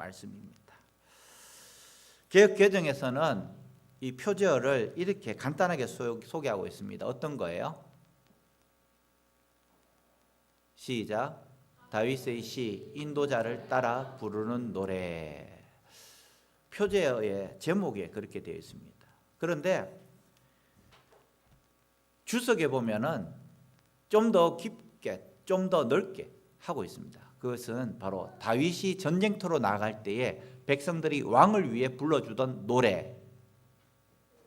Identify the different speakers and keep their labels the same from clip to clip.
Speaker 1: 말씀입니다. 개혁 개정에서는 이 표제어를 이렇게 간단하게 소- 소개하고 있습니다. 어떤 거예요? 시작. 다윗의 시 인도자를 따라 부르는 노래. 표제어의 제목에 그렇게 되어 있습니다. 그런데 주석에 보면은 좀 더 깊게, 좀 더 넓게 하고 있습니다. 그것은 바로 다윗이 전쟁터로 나갈 때에 백성들이 왕을 위해 불러주던 노래.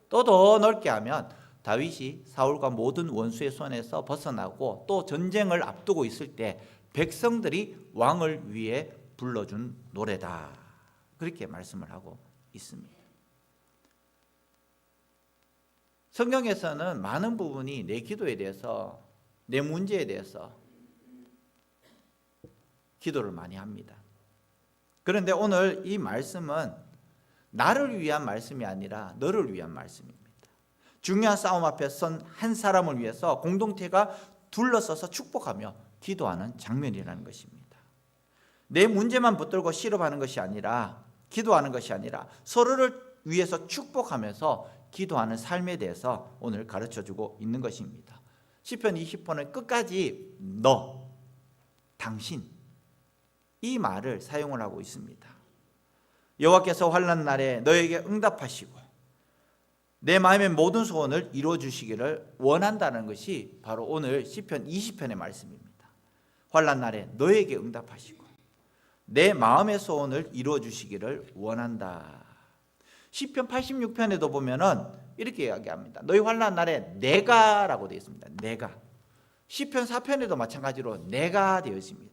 Speaker 1: 또 더 넓게 하면 다윗이 사울과 모든 원수의 손에서 벗어나고 또 전쟁을 앞두고 있을 때 백성들이 왕을 위해 불러준 노래다. 그렇게 말씀을 하고 있습니다. 성경에서는 많은 부분이 내 기도에 대해서 내 문제에 대해서 기도를 많이 합니다. 그런데 오늘 이 말씀은 나를 위한 말씀이 아니라 너를 위한 말씀입니다. 중요한 싸움 앞에 선 한 사람을 위해서 공동체가 둘러서서 축복하며 기도하는 장면이라는 것입니다. 내 문제만 붙들고 씨름하는 것이 아니라 기도하는 것이 아니라 서로를 위해서 축복하면서 기도하는 삶에 대해서 오늘 가르쳐 주고 있는 것입니다. 시편 20편은 끝까지 너, 당신 이 말을 사용을 하고 있습니다. 여호와께서 환난 날에 너에게 응답하시고 내 마음의 모든 소원을 이루어 주시기를 원한다는 것이 바로 오늘 시편 20편의 말씀입니다. 환난 날에 너에게 응답하시고 내 마음의 소원을 이루어 주시기를 원한다. 시편 86편에도 보면은 이렇게 이야기합니다. 너희 환난 날에 내가라고 되어 있습니다. 내가. 시편 4편에도 마찬가지로 내가 되어 있습니다.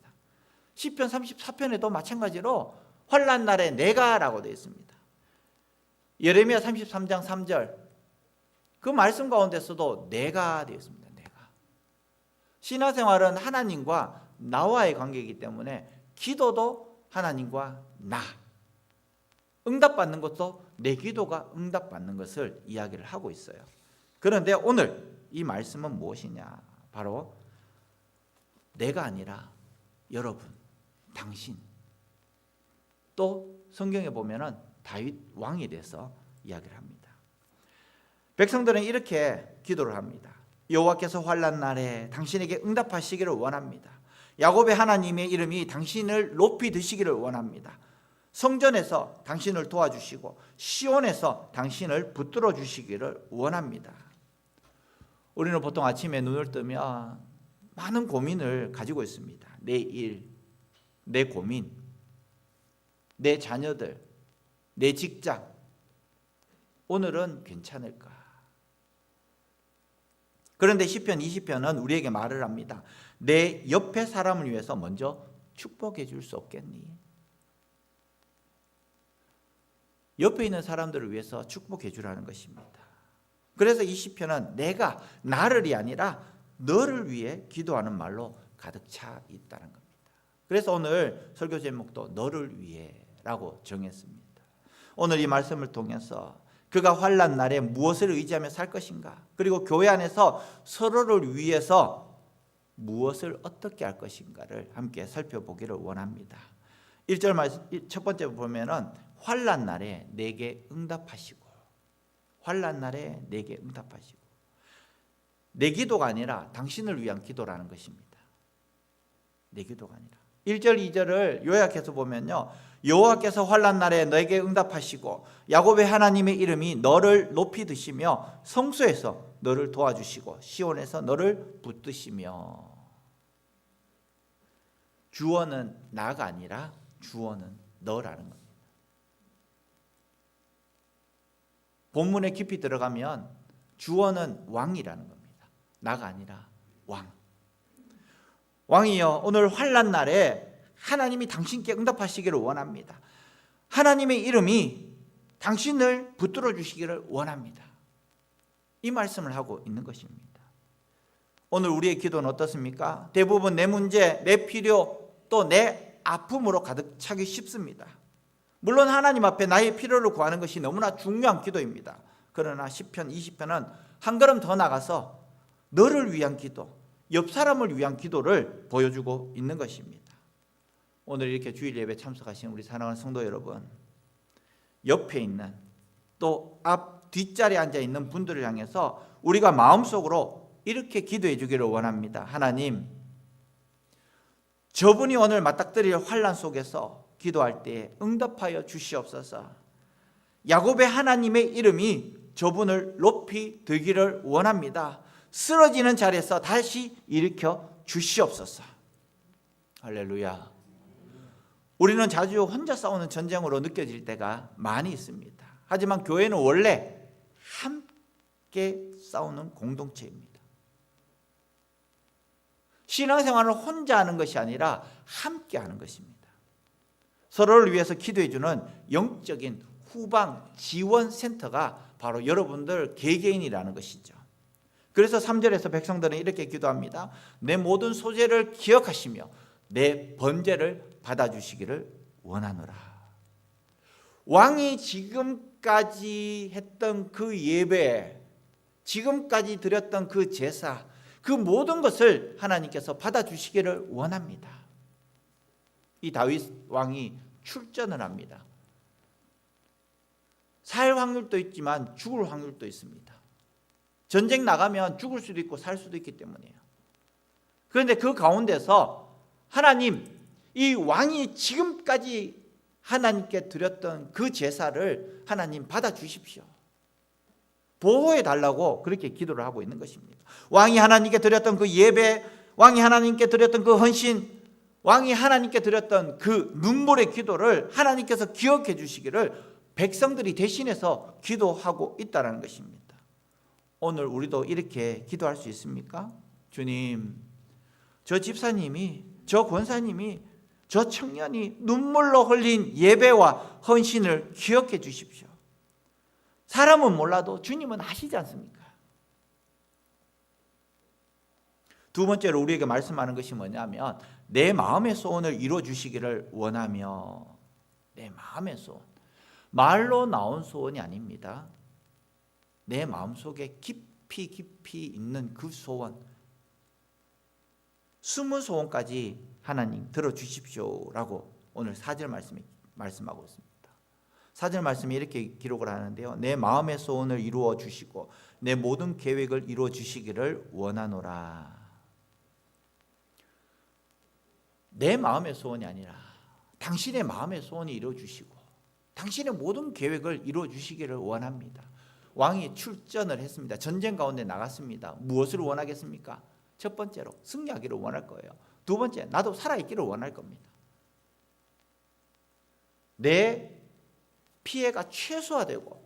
Speaker 1: 시편 34편에도 마찬가지로 환난 날에 내가라고 되어 있습니다. 예레미야 33장 3절 그 말씀 가운데서도 내가 되어 있습니다. 내가. 신화생활은 하나님과 나와의 관계이기 때문에 기도도 하나님과 나. 응답받는 것도 내 기도가 응답받는 것을 이야기를 하고 있어요. 그런데 오늘 이 말씀은 무엇이냐? 바로 내가 아니라 여러분, 당신. 또 성경에 보면은 다윗 왕에 대해서 이야기를 합니다. 백성들은 이렇게 기도를 합니다. 여호와께서 환난 날에 당신에게 응답하시기를 원합니다. 야곱의 하나님의 이름이 당신을 높이 드시기를 원합니다. 성전에서 당신을 도와주시고 시온에서 당신을 붙들어 주시기를 원합니다. 우리는 보통 아침에 눈을 뜨면 많은 고민을 가지고 있습니다. 내 일, 내 고민, 내 자녀들, 내 직장. 오늘은 괜찮을까? 그런데 시편 20편은 우리에게 말을 합니다. 내 옆에 사람을 위해서 먼저 축복해 줄 수 없겠니? 옆에 있는 사람들을 위해서 축복해 주라는 것입니다. 그래서 이 시편은 내가 나를이 아니라 너를 위해 기도하는 말로 가득 차 있다는 겁니다. 그래서 오늘 설교 제목도 너를 위해라고 정했습니다. 오늘 이 말씀을 통해서 그가 환란 날에 무엇을 의지하며 살 것인가? 그리고 교회 안에서 서로를 위해서 무엇을 어떻게 할 것인가를 함께 살펴보기를 원합니다. 1절 말씀 첫 번째 보면은 환란 날에 내게 응답하시고 환란 날에 내게 응답하시고 내 기도가 아니라 당신을 위한 기도라는 것입니다. 내 기도가 아니라 1절 2절을 요약해서 보면요. 여호와께서 환란 날에 너에게 응답하시고 야곱의 하나님의 이름이 너를 높이 드시며 성소에서 너를 도와주시고 시온에서 너를 붙드시며 주어는 나가 아니라 주어는 너라는 겁니다. 본문에 깊이 들어가면 주어는 왕이라는 겁니다. 나가 아니라 왕. 왕이여 오늘 환란 날에 하나님이 당신께 응답하시기를 원합니다. 하나님의 이름이 당신을 붙들어 주시기를 원합니다. 이 말씀을 하고 있는 것입니다. 오늘 우리의 기도는 어떻습니까? 대부분 내 문제, 내 필요, 또 내 아픔으로 가득 차기 쉽습니다. 물론 하나님 앞에 나의 필요를 구하는 것이 너무나 중요한 기도입니다. 그러나 10편, 20편은 한 걸음 더 나가서 너를 위한 기도, 옆 사람을 위한 기도를 보여주고 있는 것입니다. 오늘 이렇게 주일 예배 참석하신 우리 사랑하는 성도 여러분, 옆에 있는 또 앞 뒷자리에 앉아 있는 분들을 향해서 우리가 마음속으로 이렇게 기도해 주기를 원합니다. 하나님, 저분이 오늘 맞닥뜨릴 환란 속에서 기도할 때 응답하여 주시옵소서. 야곱의 하나님의 이름이 저분을 높이 들기를 원합니다. 쓰러지는 자리에서 다시 일으켜 주시옵소서. 할렐루야. 우리는 자주 혼자 싸우는 전쟁으로 느껴질 때가 많이 있습니다. 하지만 교회는 원래 함께 싸우는 공동체입니다. 신앙생활을 혼자 하는 것이 아니라 함께 하는 것입니다. 서로를 위해서 기도해 주는 영적인 후방 지원 센터가 바로 여러분들 개개인이라는 것이죠. 그래서 3절에서 백성들은 이렇게 기도합니다. 내 모든 소재를 기억하시며 내 번제를 받아주시기를 원하노라. 왕이 지금까지 했던 그 예배, 지금까지 드렸던 그 제사, 그 모든 것을 하나님께서 받아주시기를 원합니다. 이 다윗 왕이 출전을 합니다. 살 확률도 있지만 죽을 확률도 있습니다. 전쟁 나가면 죽을 수도 있고 살 수도 있기 때문이에요. 그런데 그 가운데서 하나님, 이 왕이 지금까지 하나님께 드렸던 그 제사를 하나님 받아 주십시오. 보호해 달라고 그렇게 기도를 하고 있는 것입니다. 왕이 하나님께 드렸던 그 예배, 왕이 하나님께 드렸던 그 헌신, 왕이 하나님께 드렸던 그 눈물의 기도를 하나님께서 기억해 주시기를 백성들이 대신해서 기도하고 있다는 것입니다. 오늘 우리도 이렇게 기도할 수 있습니까? 주님, 저 집사님이, 저 권사님이, 저 청년이 눈물로 흘린 예배와 헌신을 기억해 주십시오. 사람은 몰라도 주님은 아시지 않습니까? 두 번째로 우리에게 말씀하는 것이 뭐냐면 내 마음의 소원을 이루어 주시기를 원하며 내 마음의 소원 말로 나온 소원이 아닙니다. 내 마음속에 깊이 깊이 있는 그 소원 숨은 소원까지 하나님 들어 주십시오라고 오늘 사절 말씀이 말씀하고 있습니다. 사절 말씀이 이렇게 기록을 하는데요. 내 마음의 소원을 이루어 주시고 내 모든 계획을 이루어 주시기를 원하노라. 내 마음의 소원이 아니라 당신의 마음의 소원이 이루어 주시고 당신의 모든 계획을 이루어 주시기를 원합니다. 왕이 출전을 했습니다. 전쟁 가운데 나갔습니다. 무엇을 원하겠습니까? 첫 번째로 승리하기를 원할 거예요. 두 번째, 나도 살아있기를 원할 겁니다. 내 피해가 최소화되고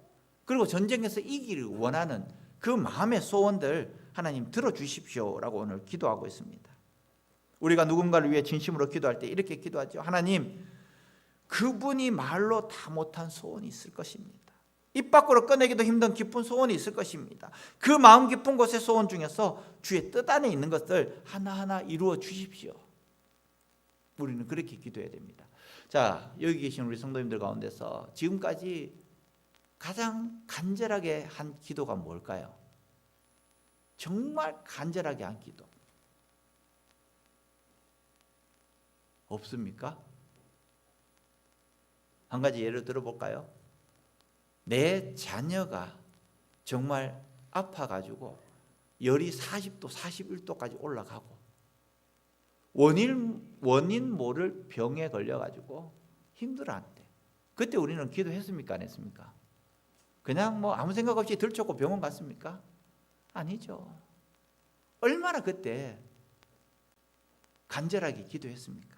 Speaker 1: 그리고 전쟁에서 이기를 원하는 그 마음의 소원들 하나님 들어주십시오라고 오늘 기도하고 있습니다. 우리가 누군가를 위해 진심으로 기도할 때 이렇게 기도하죠. 하나님, 그분이 말로 다 못한 소원이 있을 것입니다. 입 밖으로 꺼내기도 힘든 깊은 소원이 있을 것입니다. 그 마음 깊은 곳의 소원 중에서 주의 뜻 안에 있는 것들 하나하나 이루어 주십시오. 우리는 그렇게 기도해야 됩니다. 자, 여기 계신 우리 성도님들 가운데서 지금까지 가장 간절하게 한 기도가 뭘까요? 정말 간절하게 한 기도. 없습니까? 한 가지 예를 들어볼까요? 내 자녀가 정말 아파가지고 열이 40도, 41도까지 올라가고 원인, 원인 모를 병에 걸려가지고 힘들어한대. 그때 우리는 기도했습니까? 안 했습니까? 그냥 뭐 아무 생각 없이 들쳤고 병원 갔습니까? 아니죠. 얼마나 그때 간절하게 기도했습니까?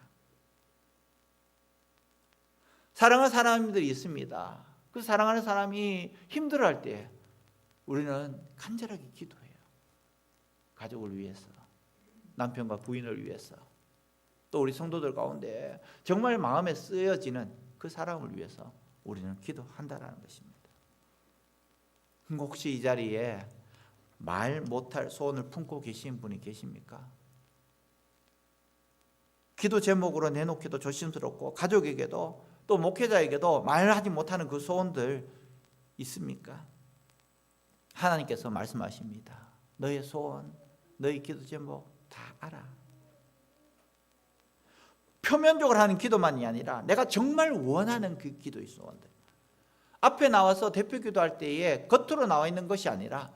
Speaker 1: 사랑하는 사람들이 있습니다. 그 사랑하는 사람이 힘들어할 때 우리는 간절하게 기도해요. 가족을 위해서, 남편과 부인을 위해서, 또 우리 성도들 가운데 정말 마음에 쓰여지는 그 사람을 위해서 우리는 기도한다라는 것입니다. 혹시 이 자리에 말 못할 소원을 품고 계신 분이 계십니까? 기도 제목으로 내놓기도 조심스럽고 가족에게도 또 목회자에게도 말하지 못하는 그 소원들 있습니까? 하나님께서 말씀하십니다. 너의 소원, 너의 기도 제목 다 알아. 표면적으로 하는 기도만이 아니라 내가 정말 원하는 그 기도의 소원들. 앞에 나와서 대표 기도할 때에 겉으로 나와 있는 것이 아니라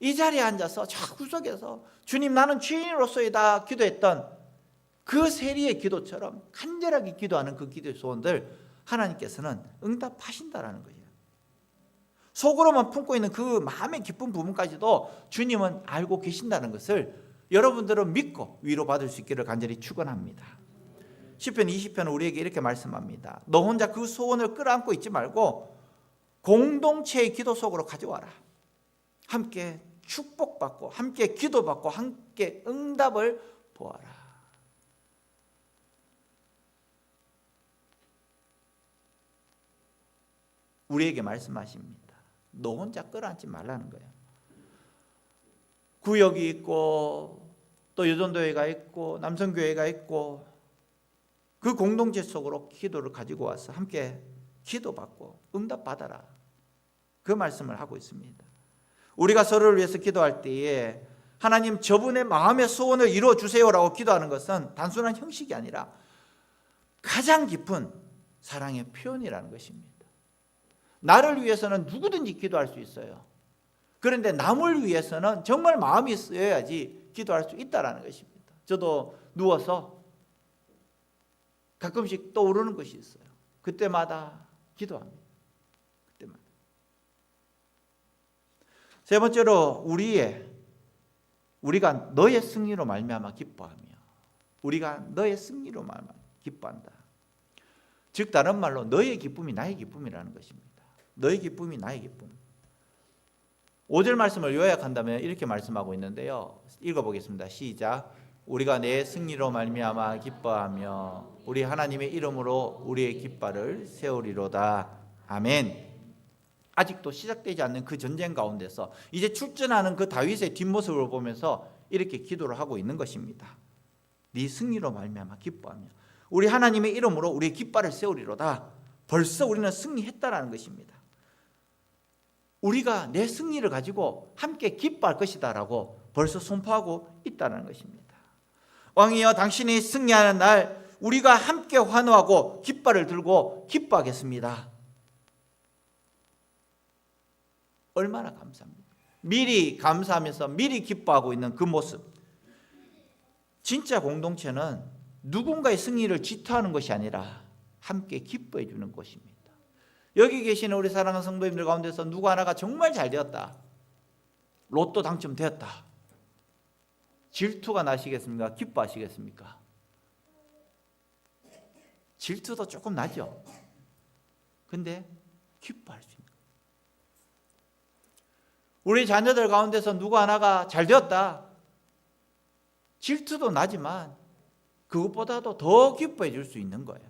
Speaker 1: 이 자리에 앉아서 저 구석에서 주님 나는 죄인으로서이다 기도했던 그 세리의 기도처럼 간절하게 기도하는 그 기도의 소원들 하나님께서는 응답하신다라는 거예요. 속으로만 품고 있는 그 마음의 기쁜 부분까지도 주님은 알고 계신다는 것을 여러분들은 믿고 위로받을 수 있기를 간절히 축원합니다. 시편 20편은 우리에게 이렇게 말씀합니다. 너 혼자 그 소원을 끌어안고 있지 말고 공동체의 기도 속으로 가져와라. 함께 축복받고 함께 기도받고 함께 응답을 보아라. 우리에게 말씀하십니다. 너 혼자 끌어안지 말라는 거예요. 구역이 있고 또 여전도회가 있고 남성교회가 있고 그 공동체 속으로 기도를 가지고 와서 함께 기도받고 응답받아라. 그 말씀을 하고 있습니다. 우리가 서로를 위해서 기도할 때에 하나님 저분의 마음의 소원을 이루어 주세요라고 기도하는 것은 단순한 형식이 아니라 가장 깊은 사랑의 표현이라는 것입니다. 나를 위해서는 누구든지 기도할 수 있어요. 그런데 남을 위해서는 정말 마음이 쓰여야지 기도할 수 있다라는 것입니다. 저도 누워서 가끔씩 떠오르는 것이 있어요. 그때마다 기도합니다. 그때마다. 세 번째로 우리의 우리가 너의 승리로 말미암아 기뻐하며 우리가 너의 승리로 말미암아 기뻐한다. 즉 다른 말로 너의 기쁨이 나의 기쁨이라는 것입니다. 너의 기쁨이 나의 기쁨. 5절 말씀을 요약한다면 이렇게 말씀하고 있는데요. 읽어보겠습니다. 시작. 우리가 내 승리로 말미암아 기뻐하며 우리 하나님의 이름으로 우리의 깃발을 세우리로다. 아멘. 아직도 시작되지 않는 그 전쟁 가운데서 이제 출전하는 그 다윗의 뒷모습을 보면서 이렇게 기도를 하고 있는 것입니다. 네 승리로 말미암아 기뻐하며 우리 하나님의 이름으로 우리의 깃발을 세우리로다. 벌써 우리는 승리했다라는 것입니다. 우리가 내 승리를 가지고 함께 기뻐할 것이다라고 벌써 선포하고 있다는 것입니다. 왕이여 당신이 승리하는 날 우리가 함께 환호하고 깃발을 들고 기뻐하겠습니다. 얼마나 감사합니다. 미리 감사하면서 미리 기뻐하고 있는 그 모습. 진짜 공동체는 누군가의 승리를 질투하는 것이 아니라 함께 기뻐해 주는 것입니다. 여기 계시는 우리 사랑하는 성도님들 가운데서 누구 하나가 정말 잘 되었다. 로또 당첨되었다. 질투가 나시겠습니까? 기뻐하시겠습니까? 질투도 조금 나죠. 근데 기뻐할 수 있는 우리 자녀들 가운데서 누구 하나가 잘 되었다. 질투도 나지만 그것보다도 더 기뻐해 줄 수 있는 거예요.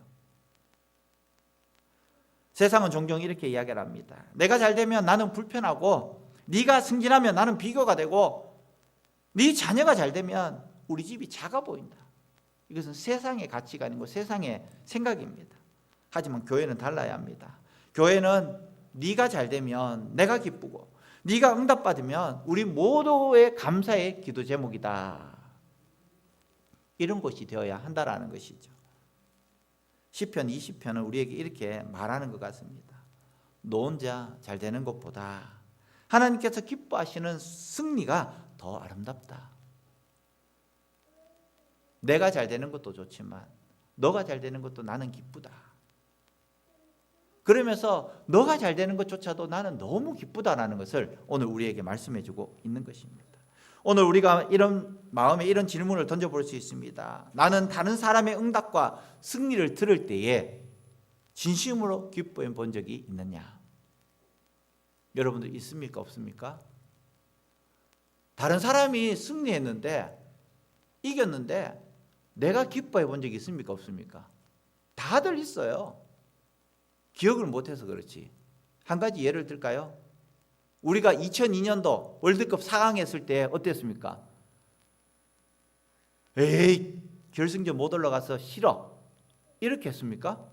Speaker 1: 세상은 종종 이렇게 이야기를 합니다. 내가 잘 되면 나는 불편하고 네가 승진하면 나는 비교가 되고 네 자녀가 잘 되면 우리 집이 작아 보인다. 이것은 세상의 가치관이고 세상의 생각입니다. 하지만 교회는 달라야 합니다. 교회는 네가 잘 되면 내가 기쁘고 네가 응답받으면 우리 모두의 감사의 기도 제목이다. 이런 것이 되어야 한다라는 것이죠. 시편 20편은 우리에게 이렇게 말하는 것 같습니다. 너 혼자 잘 되는 것보다 하나님께서 기뻐하시는 승리가 더 아름답다. 내가 잘 되는 것도 좋지만 너가 잘 되는 것도 나는 기쁘다. 그러면서 너가 잘 되는 것조차도 나는 너무 기쁘다라는 것을 오늘 우리에게 말씀해 주고 있는 것입니다. 오늘 우리가 이런 마음에 이런 질문을 던져볼 수 있습니다. 나는 다른 사람의 응답과 승리를 들을 때에 진심으로 기뻐해 본 적이 있느냐? 여러분들 있습니까? 없습니까? 다른 사람이 승리했는데 이겼는데 내가 기뻐해 본 적이 있습니까? 없습니까? 다들 있어요. 기억을 못해서 그렇지. 한 가지 예를 들까요? 우리가 2002년도 월드컵 4강 했을 때 어땠습니까? 에이, 결승전 못 올라가서 싫어. 이렇게 했습니까?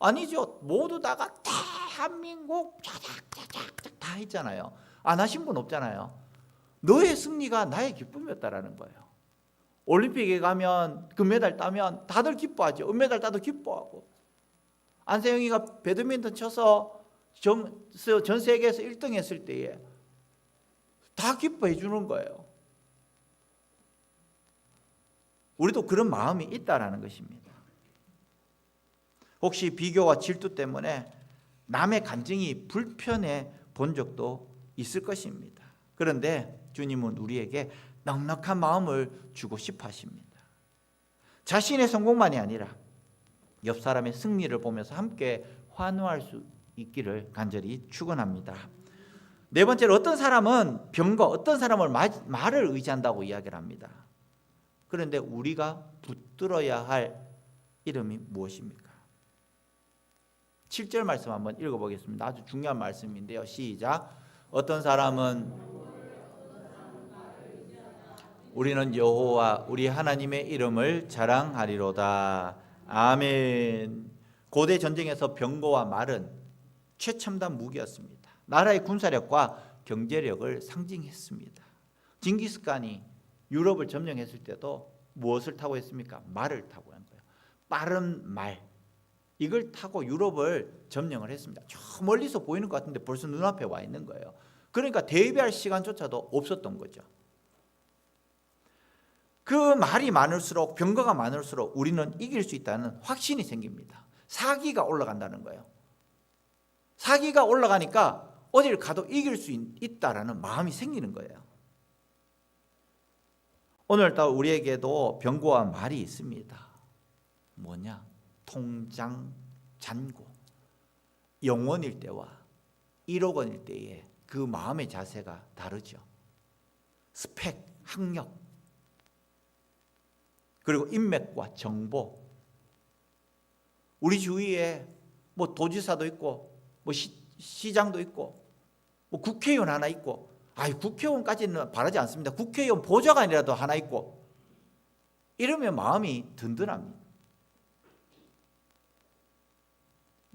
Speaker 1: 아니죠. 모두 다가 대한민국 다 했잖아요. 안 하신 분 없잖아요. 너의 승리가 나의 기쁨이었다라는 거예요. 올림픽에 가면 금메달 따면 다들 기뻐하죠. 은메달 따도 기뻐하고. 안세영이가 배드민턴 쳐서 전, 전 세계에서 1등 했을 때에 다 기뻐해 주는 거예요. 우리도 그런 마음이 있다라는 것입니다. 혹시 비교와 질투 때문에 남의 간증이 불편해 본 적도 있을 것입니다. 그런데 주님은 우리에게 넉넉한 마음을 주고 싶어 하십니다. 자신의 성공만이 아니라 옆 사람의 승리를 보면서 함께 환호할 수 있기를 간절히 축원합니다. 네 번째로 어떤 사람은 병거, 어떤 사람을 말을 의지한다고 이야기를 합니다. 그런데 우리가 붙들어야 할 이름이 무엇입니까? 7절 말씀 한번 읽어보겠습니다. 아주 중요한 말씀인데요. 시작. 어떤 사람은 우리는 여호와 우리 하나님의 이름을 자랑하리로다. 아멘. 고대 전쟁에서 병거와 말은 최첨단 무기였습니다. 나라의 군사력과 경제력을 상징했습니다. 징기스칸이 유럽을 점령했을 때도 무엇을 타고 했습니까? 말을 타고 한 거예요. 빠른 말. 이걸 타고 유럽을 점령을 했습니다. 저 멀리서 보이는 것 같은데 벌써 눈앞에 와 있는 거예요. 그러니까 대비할 시간조차도 없었던 거죠. 그 말이 많을수록 병거가 많을수록 우리는 이길 수 있다는 확신이 생깁니다. 사기가 올라간다는 거예요. 사기가 올라가니까 어딜 가도 이길 수 있다라는 마음이 생기는 거예요. 오늘따라 우리에게도 병거와 말이 있습니다. 뭐냐? 통장, 잔고. 영원일 때와 1억 원일 때의 그 마음의 자세가 다르죠. 스펙, 학력, 그리고 인맥과 정보. 우리 주위에 뭐 도지사도 있고 뭐 시, 장도 있고 뭐 국회의원 하나 있고 아이 국회의원까지는 바라지 않습니다. 국회의원 보좌관이라도 하나 있고 이러면 마음이 든든합니다.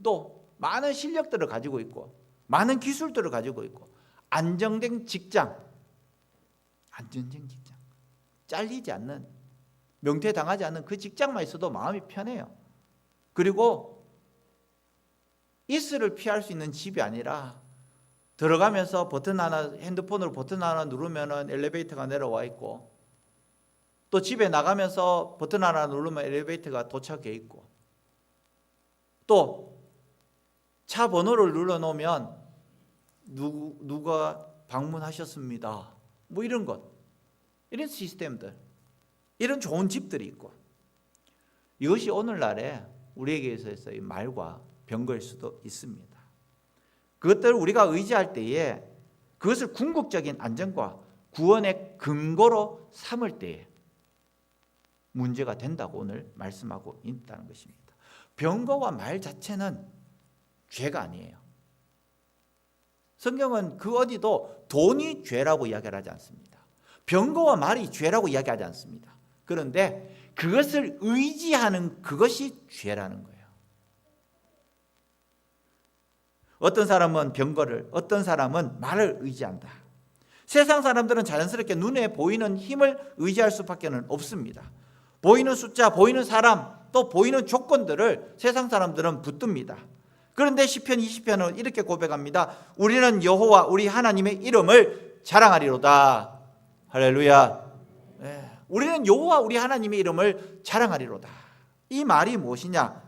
Speaker 1: 또 많은 실력들을 가지고 있고 많은 기술들을 가지고 있고 안정된 직장 안정된 직장 잘리지 않는 명퇴 당하지 않는 그 직장만 있어도 마음이 편해요. 그리고 이스를 피할 수 있는 집이 아니라 들어가면서 버튼 하나 핸드폰으로 버튼 하나 누르면은 엘리베이터가 내려와 있고 또 집에 나가면서 버튼 하나 누르면 엘리베이터가 도착해 있고 또 차 번호를 눌러 놓으면 누, 누가 방문하셨습니다. 뭐 이런 것. 이런 시스템들. 이런 좋은 집들이 있고 이것이 오늘날에 우리에게 있어서의 말과 병거일 수도 있습니다. 그것들을 우리가 의지할 때에 그것을 궁극적인 안정과 구원의 근거로 삼을 때에 문제가 된다고 오늘 말씀하고 있다는 것입니다. 병거와 말 자체는 죄가 아니에요. 성경은 그 어디도 돈이 죄라고 이야기를 하지 않습니다. 병거와 말이 죄라고 이야기하지 않습니다. 그런데 그것을 의지하는 그것이 죄라는 거예요. 어떤 사람은 병거를, 어떤 사람은 말을 의지한다. 세상 사람들은 자연스럽게 눈에 보이는 힘을 의지할 수밖에 없습니다. 보이는 숫자, 보이는 사람, 또 보이는 조건들을 세상 사람들은 붙듭니다. 그런데 시편 20편은 이렇게 고백합니다. 우리는 여호와 우리 하나님의 이름을 자랑하리로다. 할렐루야. 우리는 여호와 우리 하나님의 이름을 자랑하리로다. 이 말이 무엇이냐?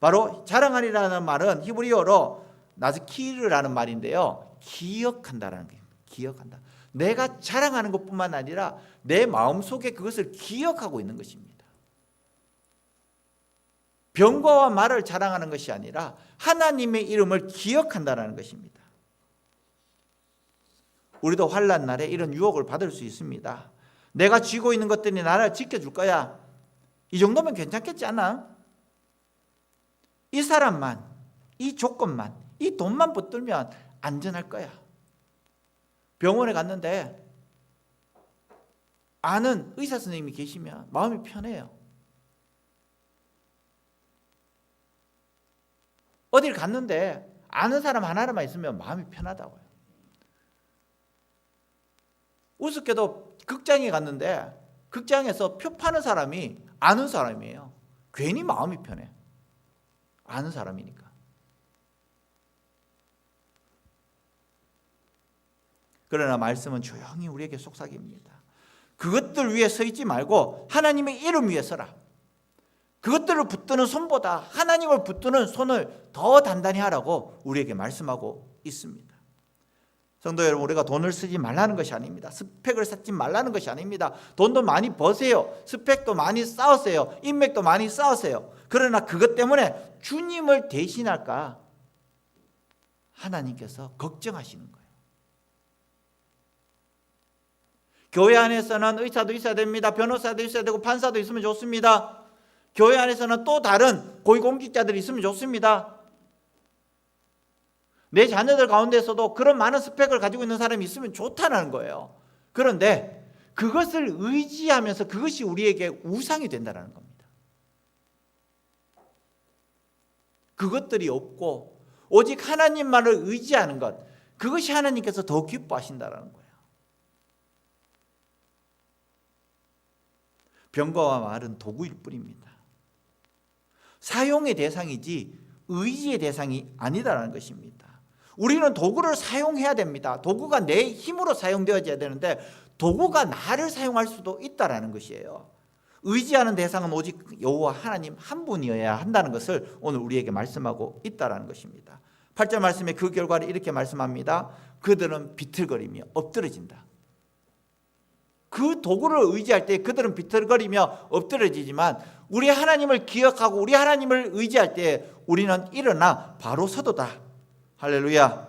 Speaker 1: 바로 자랑하리라는 말은 히브리어로 나즈키르라는 말인데요. 기억한다라는 게 기억한다. 내가 자랑하는 것뿐만 아니라 내 마음속에 그것을 기억하고 있는 것입니다. 병과와 말을 자랑하는 것이 아니라 하나님의 이름을 기억한다라는 것입니다. 우리도 환란 날에 이런 유혹을 받을 수 있습니다. 내가 쥐고 있는 것들이 나를 지켜줄 거야. 이 정도면 괜찮겠지 않아? 이 사람만, 이 조건만, 이 돈만 붙들면 안전할 거야. 병원에 갔는데 아는 의사 선생님이 계시면 마음이 편해요. 어딜 갔는데 아는 사람 하나만 있으면 마음이 편하다고요. 우습게도 극장에 갔는데 극장에서 표 파는 사람이 아는 사람이에요. 괜히 마음이 편해. 아는 사람이니까. 그러나 말씀은 조용히 우리에게 속삭입니다. 그것들 위에 서 있지 말고 하나님의 이름 위에 서라. 그것들을 붙드는 손보다 하나님을 붙드는 손을 더 단단히 하라고 우리에게 말씀하고 있습니다. 성도 여러분, 우리가 돈을 쓰지 말라는 것이 아닙니다. 스펙을 쌓지 말라는 것이 아닙니다. 돈도 많이 버세요. 스펙도 많이 쌓으세요. 인맥도 많이 쌓으세요. 그러나 그것 때문에 주님을 대신할까? 하나님께서 걱정하시는 거예요. 교회 안에서는 의사도 있어야 됩니다. 변호사도 있어야 되고 판사도 있으면 좋습니다. 교회 안에서는 또 다른 고위공직자들이 있으면 좋습니다. 내 자녀들 가운데서도 그런 많은 스펙을 가지고 있는 사람이 있으면 좋다는 거예요. 그런데 그것을 의지하면서 그것이 우리에게 우상이 된다는 겁니다. 그것들이 없고 오직 하나님만을 의지하는 것 그것이 하나님께서 더 기뻐하신다는 거예요. 병거와 말은 도구일 뿐입니다. 사용의 대상이지 의지의 대상이 아니다라는 것입니다. 우리는 도구를 사용해야 됩니다. 도구가 내 힘으로 사용되어져야 되는데 도구가 나를 사용할 수도 있다라는 것이에요. 의지하는 대상은 오직 여호와 하나님 한 분이어야 한다는 것을 오늘 우리에게 말씀하고 있다라는 것입니다. 8절 말씀에 그 결과를 이렇게 말씀합니다. 그들은 비틀거리며 엎드러진다. 그 도구를 의지할 때 그들은 비틀거리며 엎드러지지만 우리 하나님을 기억하고 우리 하나님을 의지할 때 우리는 일어나 바로 서도다. 할렐루야.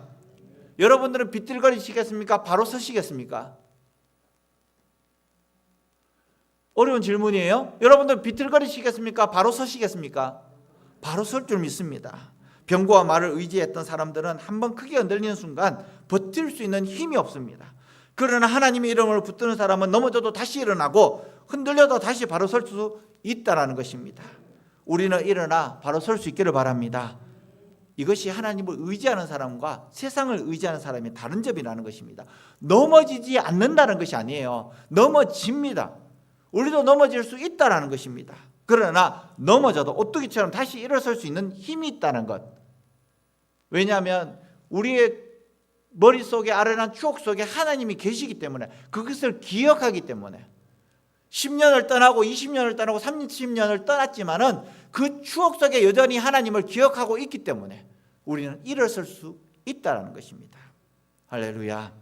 Speaker 1: 여러분들은 비틀거리시겠습니까? 바로 서시겠습니까? 어려운 질문이에요. 여러분들 비틀거리시겠습니까? 바로 서시겠습니까? 바로 설 줄 믿습니다. 병고와 말을 의지했던 사람들은 한번 크게 흔들리는 순간 버틸 수 있는 힘이 없습니다. 그러나 하나님의 이름을 붙드는 사람은 넘어져도 다시 일어나고 흔들려도 다시 바로 설 수 있다라는 것입니다. 우리는 일어나 바로 설 수 있기를 바랍니다. 이것이 하나님을 의지하는 사람과 세상을 의지하는 사람이 다른 점이라는 것입니다. 넘어지지 않는다는 것이 아니에요. 넘어집니다. 우리도 넘어질 수 있다라는 것입니다. 그러나 넘어져도 오뚜기처럼 다시 일어설 수 있는 힘이 있다는 것. 왜냐하면 우리의 머릿속에 아련한 추억 속에 하나님이 계시기 때문에 그것을 기억하기 때문에 10년을 떠나고 20년을 떠나고 30년을 떠났지만은 그 추억 속에 여전히 하나님을 기억하고 있기 때문에 우리는 일어설 수 있다라는 것입니다. 할렐루야.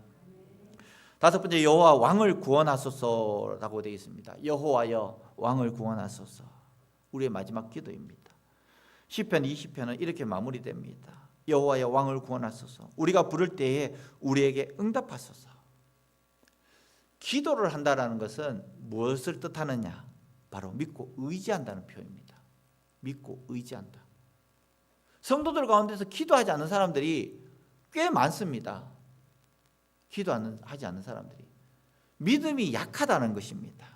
Speaker 1: 다섯 번째 여호와 왕을 구원하소서라고 되어 있습니다. 여호와여 왕을 구원하소서. 우리의 마지막 기도입니다. 시편 20편은 이렇게 마무리됩니다. 여호와여 왕을 구원하소서. 우리가 부를 때에 우리에게 응답하소서. 기도를 한다라는 것은 무엇을 뜻하느냐? 바로 믿고 의지한다는 표현입니다. 믿고 의지한다. 성도들 가운데서 기도하지 않는 사람들이 꽤 많습니다. 기도하지 않는 사람들이 믿음이 약하다는 것입니다.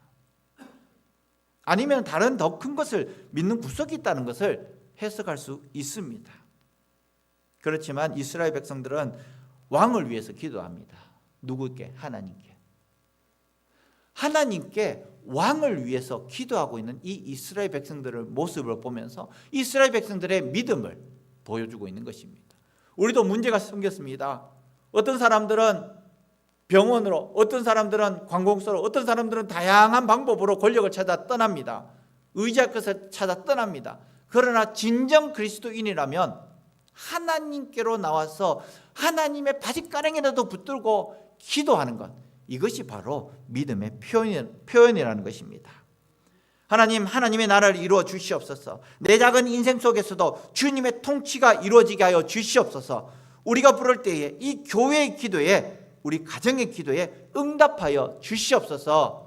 Speaker 1: 아니면 다른 더 큰 것을 믿는 구석이 있다는 것을 해석할 수 있습니다. 그렇지만 이스라엘 백성들은 왕을 위해서 기도합니다. 누구께? 하나님께. 하나님께 왕을 위해서 기도하고 있는 이 이스라엘 백성들의 모습을 보면서 이스라엘 백성들의 믿음을 보여주고 있는 것입니다. 우리도 문제가 생겼습니다. 어떤 사람들은 병원으로, 어떤 사람들은 관공서로, 어떤 사람들은 다양한 방법으로 권력을 찾아 떠납니다. 의지할 것을 찾아 떠납니다. 그러나 진정 그리스도인이라면 하나님께로 나와서 하나님의 바짓가랑이라도 붙들고 기도하는 것. 이것이 바로 믿음의 표현, 이라는 것입니다. 하나님, 하나님의 나라를 이루어 주시옵소서. 내 작은 인생 속에서도 주님의 통치가 이루어지게 하여 주시옵소서. 우리가 부를 때에 이 교회의 기도에 우리 가정의 기도에 응답하여 주시옵소서.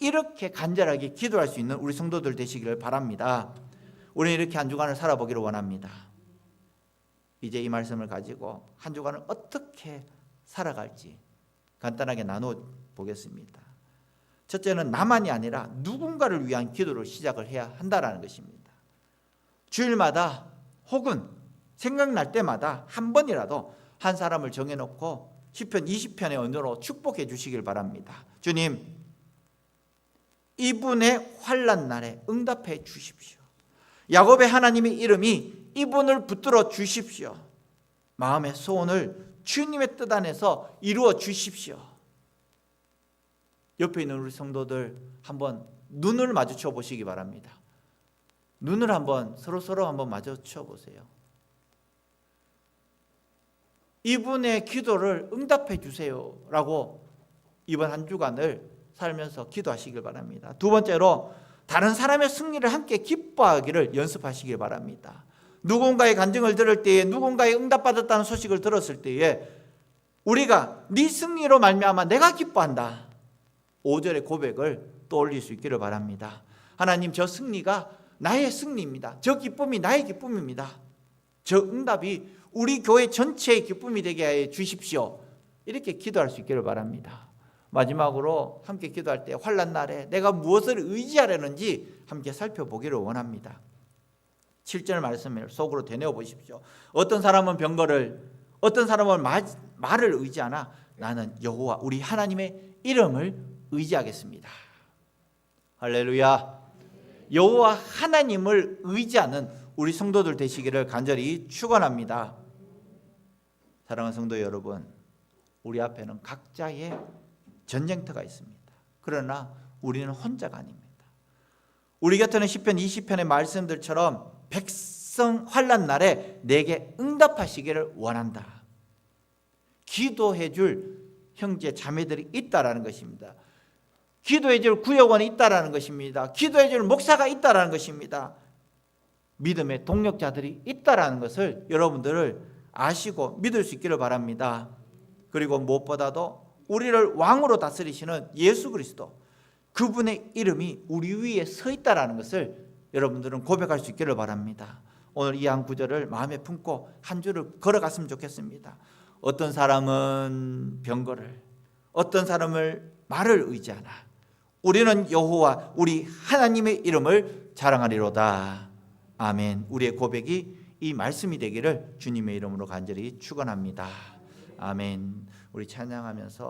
Speaker 1: 이렇게 간절하게 기도할 수 있는 우리 성도들 되시기를 바랍니다. 우리는 이렇게 한 주간을 살아보기를 원합니다. 이제 이 말씀을 가지고 한 주간을 어떻게 살아갈지 간단하게 나누어 보겠습니다. 첫째는 나만이 아니라 누군가를 위한 기도를 시작을 해야 한다라는 것입니다. 주일마다 혹은 생각날 때마다 한 번이라도 한 사람을 정해놓고 시편 20편의 언어로 축복해 주시길 바랍니다. 주님, 이분의 환란 날에 응답해 주십시오. 야곱의 하나님의 이름이 이분을 붙들어 주십시오. 마음의 소원을 주님의 뜻 안에서 이루어 주십시오. 옆에 있는 우리 성도들 한번 눈을 마주쳐 보시기 바랍니다. 눈을 한번 서로 서로 한번 마주쳐 보세요. 이분의 기도를 응답해 주세요라고 이번 한 주간을 살면서 기도하시길 바랍니다. 두 번째로 다른 사람의 승리를 함께 기뻐하기를 연습하시길 바랍니다. 누군가의 간증을 들을 때에 누군가의 응답받았다는 소식을 들었을 때에 우리가 네 승리로 말미암아 내가 기뻐한다. 5절의 고백을 떠올릴 수 있기를 바랍니다. 하나님 저 승리가 나의 승리입니다. 저 기쁨이 나의 기쁨입니다. 저 응답이 우리 교회 전체의 기쁨이 되게 해 주십시오. 이렇게 기도할 수 있기를 바랍니다. 마지막으로 함께 기도할 때 환란 날에 내가 무엇을 의지하려는지 함께 살펴보기를 원합니다. 7절 말씀을 속으로 되뇌어 보십시오. 어떤 사람은 병거를 어떤 사람은 말, 말을 의지하나 나는 여호와 우리 하나님의 이름을 의지하겠습니다. 할렐루야. 여호와 하나님을 의지하는 우리 성도들 되시기를 간절히 축원합니다. 사랑하는 성도 여러분, 우리 앞에는 각자의 전쟁터가 있습니다. 그러나 우리는 혼자가 아닙니다. 우리 곁에는 시편 20편의 말씀들처럼 백성 환란 날에 내게 응답하시기를 원한다. 기도해 줄 형제 자매들이 있다라는 것입니다. 기도해 줄 구역원이 있다라는 것입니다. 기도해 줄 목사가 있다라는 것입니다. 믿음의 동력자들이 있다라는 것을 여러분들을 아시고 믿을 수 있기를 바랍니다. 그리고 무엇보다도 우리를 왕으로 다스리시는 예수 그리스도 그분의 이름이 우리 위에 서 있다라는 것을 여러분들은 고백할 수 있기를 바랍니다. 오늘 이 한 구절을 마음에 품고 한 주를 걸어갔으면 좋겠습니다. 어떤 사람은 병거를, 어떤 사람을 말을 의지하나. 우리는 여호와 우리 하나님의 이름을 자랑하리로다. 아멘. 우리의 고백이 이 말씀이 되기를 주님의 이름으로 간절히 축원합니다. 아멘. 우리 찬양하면서